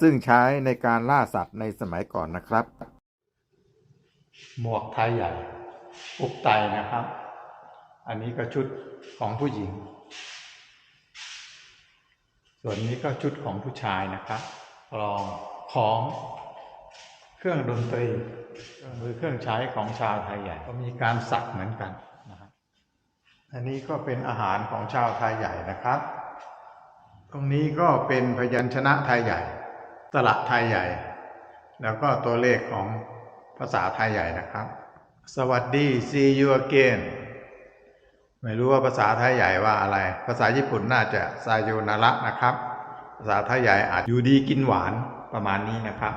ซึ่งใช้ในการล่าสัตว์ในสมัยก่อนนะครับ หมวกไทยใหญ่อุกไตนะครับ อันนี้ก็ชุดของผู้หญิง ส่วนนี้ก็ชุดของผู้ชายนะครับกลองของเครื่องดนตรีเครื่องมือเครื่องใช้ของชาวไทยใหญ่ก็มีการสักเหมือนกันนะครับอันนี้ก็เป็นอาหารของชาวไทยใหญ่นะครับ ตรงนี้ก็เป็นพยัญชนะไทยใหญ่ ตลับไทยใหญ่ แล้วก็ตัวเลขของภาษาไทยใหญ่นะครับ สวัสดี see you again ไม่รู้ว่าภาษาไทยใหญ่ว่าอะไร ภาษาญี่ปุ่นน่าจะซาโยนาระนะครับ ภาษาไทยใหญ่อาจอยู่ดีกินหวานประมาณนี้นะครับ